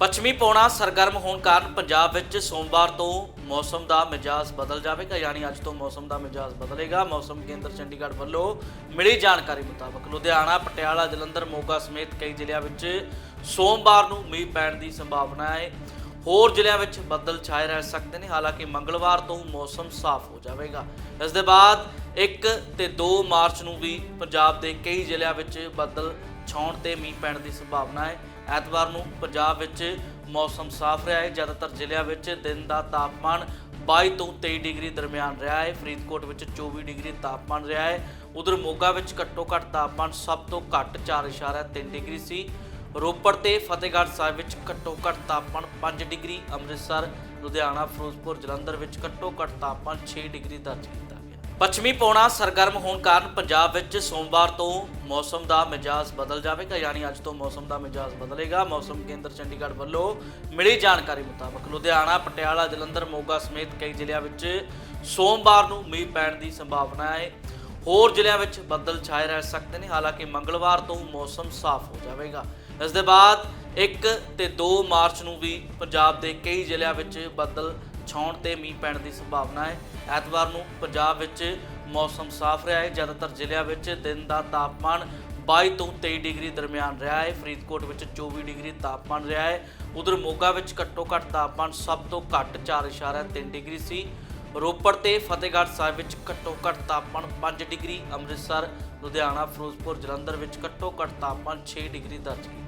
ਪੱਛਮੀ ਪੌਣਾ ਸਰਗਰਮ ਹੋਣ ਕਾਰਨ ਪੰਜਾਬ ਵਿੱਚ ਸੋਮਵਾਰ ਤੋਂ ਮੌਸਮ ਦਾ ਮਿਜਾਜ਼ ਬਦਲ ਜਾਵੇਗਾ, ਯਾਨੀ ਅੱਜ ਤੋਂ ਮੌਸਮ ਦਾ ਮਿਜਾਜ਼ ਬਦਲੇਗਾ। ਮੌਸਮ ਕੇਂਦਰ ਚੰਡੀਗੜ੍ਹ ਵੱਲੋਂ ਮਿਲੀ ਜਾਣਕਾਰੀ ਮੁਤਾਬਕ ਲੁਧਿਆਣਾ, ਪਟਿਆਲਾ, ਜਲੰਧਰ, ਮੋਗਾ ਸਮੇਤ ਕਈ ਜ਼ਿਲ੍ਹਿਆਂ ਵਿੱਚ ਸੋਮਵਾਰ ਨੂੰ ਮੀਂਹ ਪੈਣ ਦੀ ਸੰਭਾਵਨਾ ਹੈ। ਹੋਰ ਜ਼ਿਲ੍ਹਿਆਂ ਵਿੱਚ ਬੱਦਲ ਛਾਏ ਰਹਿ ਸਕਦੇ ਨੇ, ਹਾਲਾਂਕਿ ਮੰਗਲਵਾਰ ਤੋਂ ਮੌਸਮ ਸਾਫ਼ ਹੋ ਜਾਵੇਗਾ। ਇਸ ਦੇ ਬਾਅਦ 1 ਤੇ 2 ਮਾਰਚ ਨੂੰ ਵੀ ਪੰਜਾਬ ਦੇ ਕਈ ਜ਼ਿਲ੍ਹਿਆਂ ਵਿੱਚ ਬੱਦਲ ਛਾਉਣ ਤੇ ਮੀਂਹ ਪੈਣ ਦੀ ਸੰਭਾਵਨਾ ਹੈ। ਐਤਵਾਰ ਨੂੰ ਪੰਜਾਬ ਵਿੱਚ ਮੌਸਮ ਸਾਫ਼ ਰਿਹਾ ਹੈ। ਜ਼ਿਆਦਾਤਰ ਜ਼ਿਲ੍ਹਿਆਂ ਵਿੱਚ ਦਿਨ ਦਾ ਤਾਪਮਾਨ 22 ਤੋਂ 23 ਡਿਗਰੀ ਦਰਮਿਆਨ ਰਿਹਾ ਹੈ। ਫਰੀਦਕੋਟ ਵਿੱਚ 24 ਡਿਗਰੀ ਤਾਪਮਾਨ ਰਿਹਾ ਹੈ। ਉਧਰ ਮੋਗਾ ਵਿੱਚ ਘੱਟੋ ਘੱਟ ਤਾਪਮਾਨ ਸਭ ਤੋਂ ਘੱਟ 4.3 ਡਿਗਰੀ ਸੀ। ਰੋਪੜ ਤੇ ਫਤਿਹਗੜ੍ਹ ਸਾਹਿਬ ਵਿੱਚ ਘੱਟੋ ਘੱਟ ਤਾਪਮਾਨ 5 ਡਿਗਰੀ। ਅੰਮ੍ਰਿਤਸਰ, ਲੁਧਿਆਣਾ, ਫਿਰੋਜ਼ਪੁਰ, ਜਲੰਧਰ ਵਿੱਚ ਘੱਟੋ ਘੱਟ ਤਾਪਮਾਨ 6 ਡਿਗਰੀ ਦਰਜ ਕੀਤਾ। ਪੱਛਮੀ ਪੌਣਾ ਸਰਗਰਮ ਹੋਣ ਕਾਰਨ ਪੰਜਾਬ ਵਿੱਚ ਸੋਮਵਾਰ ਤੋਂ ਮੌਸਮ ਦਾ ਮਿਜਾਜ਼ ਬਦਲ ਜਾਵੇਗਾ, ਯਾਨੀ ਅੱਜ ਤੋਂ ਮੌਸਮ ਦਾ ਮਿਜਾਜ਼ ਬਦਲੇਗਾ। ਮੌਸਮ ਕੇਂਦਰ ਚੰਡੀਗੜ੍ਹ ਵੱਲੋਂ ਮਿਲੀ ਜਾਣਕਾਰੀ ਮੁਤਾਬਕ ਲੁਧਿਆਣਾ, ਪਟਿਆਲਾ, ਜਲੰਧਰ, ਮੋਗਾ ਸਮੇਤ ਕਈ ਜ਼ਿਲ੍ਹਿਆਂ ਵਿੱਚ ਸੋਮਵਾਰ ਨੂੰ ਮੀਂਹ ਪੈਣ ਦੀ ਸੰਭਾਵਨਾ ਹੈ। ਹੋਰ ਜ਼ਿਲ੍ਹਿਆਂ ਵਿੱਚ ਬੱਦਲ ਛਾਏ ਰਹਿ ਸਕਦੇ ਨੇ, ਹਾਲਾਂਕਿ ਮੰਗਲਵਾਰ ਤੋਂ ਮੌਸਮ ਸਾਫ਼ ਹੋ ਜਾਵੇਗਾ। ਇਸ ਦੇ ਬਾਅਦ 1 ਤੇ 2 ਮਾਰਚ ਨੂੰ ਵੀ ਪੰਜਾਬ ਦੇ ਕਈ ਜ਼ਿਲ੍ਹਿਆਂ ਵਿੱਚ ਬੱਦਲ ਛਾਉਣ ਤੇ ਮੀਂਹ ਪੈਣ ਦੀ ਸੰਭਾਵਨਾ ਹੈ। ਐਤਵਾਰ ਨੂੰ ਪੰਜਾਬ ਵਿੱਚ ਮੌਸਮ ਸਾਫ਼ ਰਿਹਾ ਹੈ। ਜ਼ਿਆਦਾਤਰ ਜ਼ਿਲ੍ਹਿਆਂ ਵਿੱਚ ਦਿਨ ਦਾ ਤਾਪਮਾਨ 22 ਤੋਂ 23 ਡਿਗਰੀ ਦਰਮਿਆਨ ਰਿਹਾ ਹੈ। ਫਰੀਦਕੋਟ ਵਿੱਚ 24 ਡਿਗਰੀ ਤਾਪਮਾਨ ਰਿਹਾ ਹੈ। ਉਧਰ ਮੋਗਾ ਵਿੱਚ ਘੱਟੋ ਘੱਟ ਤਾਪਮਾਨ ਸਭ ਤੋਂ ਘੱਟ 4.3 ਡਿਗਰੀ ਸੀ। ਰੋਪੜ ਤੇ ਫਤਿਹਗੜ੍ਹ ਸਾਹਿਬ ਵਿੱਚ ਘੱਟੋ ਘੱਟ ਤਾਪਮਾਨ 5 ਡਿਗਰੀ। ਅੰਮ੍ਰਿਤਸਰ, ਲੁਧਿਆਣਾ, ਫਿਰੋਜ਼ਪੁਰ, ਜਲੰਧਰ ਵਿੱਚ ਘੱਟੋ ਘੱਟ ਤਾਪਮਾਨ 6 ਡਿਗਰੀ ਦਰਜ ਕੀਤਾ